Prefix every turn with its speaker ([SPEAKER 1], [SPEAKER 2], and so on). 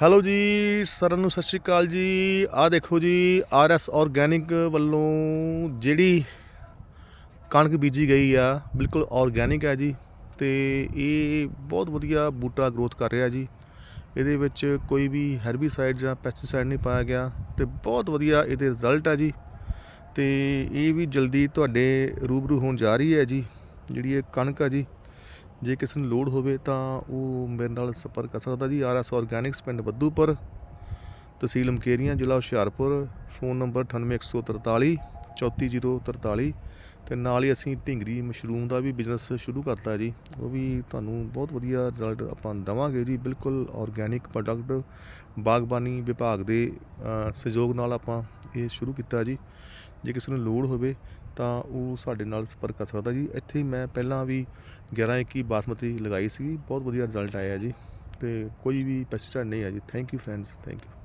[SPEAKER 1] Hello ਜੀ sir ਨੂੰ ਸਤਿ ਸ਼੍ਰੀ ਅਕਾਲ ਜੀ। ਆਹ ਦੇਖੋ ਜੀ, ਆਰ ਐਸ ਆਰਗੈਨਿਕ ਵੱਲੋਂ ਜਿਹੜੀ ਕਣਕ ਬੀਜੀ ਗਈ ਆ, ਬਿਲਕੁਲ ਆਰਗੈਨਿਕ ਹੈ ਜੀ ਤੇ ਇਹ ਬਹੁਤ ਵਧੀਆ ਬੂਟਾ ਗਰੋਥ ਕਰ ਰਿਹਾ ਜੀ। ਇਹਦੇ ਵਿੱਚ ਕੋਈ ਵੀ ਹੈਰਬੀਸਾਈਡ ਜਾਂ ਪੈਸਟੀਸਾਈਡ ਨਹੀਂ ਪਾਇਆ ਗਿਆ ਤੇ ਬਹੁਤ ਵਧੀਆ ਇਹਦੇ ਰਿਜ਼ਲਟ ਆ ਜੀ। ਤੇ ਇਹ ਵੀ ਜਲਦੀ ਤੁਹਾਡੇ ਰੂਬਰੂ ਹੋਣ ਜਾ ਰਹੀ ਹੈ ਜੀ, ਜਿਹੜੀ ਇਹ ਕਣਕ ਆ ਜੀ। ਜੇ ਕਿਸੇ ਨੂੰ ਲੋੜ ਹੋਵੇ ਤਾਂ ਉਹ ਮੇਰੇ ਨਾਲ ਸੰਪਰਕ ਕਰ ਸਕਦਾ ਜੀ। ਆਰ ਐਸ ਆਰਗੈਨਿਕਸ ਪਿੰਡ ਬੱਦੂਪੁਰ ਤਹਿਸੀਲ ਮਕੇਰੀਆਂ ਜ਼ਿਲ੍ਹਾ ਹੁਸ਼ਿਆਰਪੁਰ। ਫੋਨ ਨੰਬਰ 98143 34043 ਤੇ ਨਾਲ ਹੀ ਅਸੀਂ ਢਿੰਗਰੀ ਮਸ਼ਰੂਮ ਦਾ ਵੀ ਬਿਜ਼ਨਸ ਸ਼ੁਰੂ ਕਰਤਾ ਜੀ। ਉਹ ਵੀ ਤੁਹਾਨੂੰ ਬਹੁਤ ਵਧੀਆ ਰਿਜ਼ਲਟ ਆਪਾਂ ਦਵਾਂਗੇ ਜੀ। ਬਿਲਕੁਲ ਆਰਗੈਨਿਕ ਪ੍ਰੋਡਕਟ ਬਾਗਬਾਨੀ ਵਿਭਾਗ ਦੇ ਸਹਿਯੋਗ ਨਾਲ ਆਪਾਂ ਇਹ ਸ਼ੁਰੂ ਕੀਤਾ ਜੀ। ਜੇ ਕਿਸੇ ਨੂੰ ਲੋੜ ਹੋਵੇ ਤਾਂ ਉਹ ਸਾਡੇ ਨਾਲ ਸੰਪਰਕ ਕਰ ਸਕਦਾ ਜੀ। ਇੱਥੇ ਮੈਂ ਪਹਿਲਾਂ ਵੀ 11 21 ਬਾਸਮਤੀ ਲਗਾਈ ਸੀ ਬਹੁਤ ਵਧੀਆ ਰਿਜ਼ਲਟ ਆਇਆ ਜੀ ਤੇ ਕੋਈ ਵੀ ਪੈਸਟੀਸਾਈਡ ਨਹੀਂ ਹੈ ਜੀ। Thank you friends thank you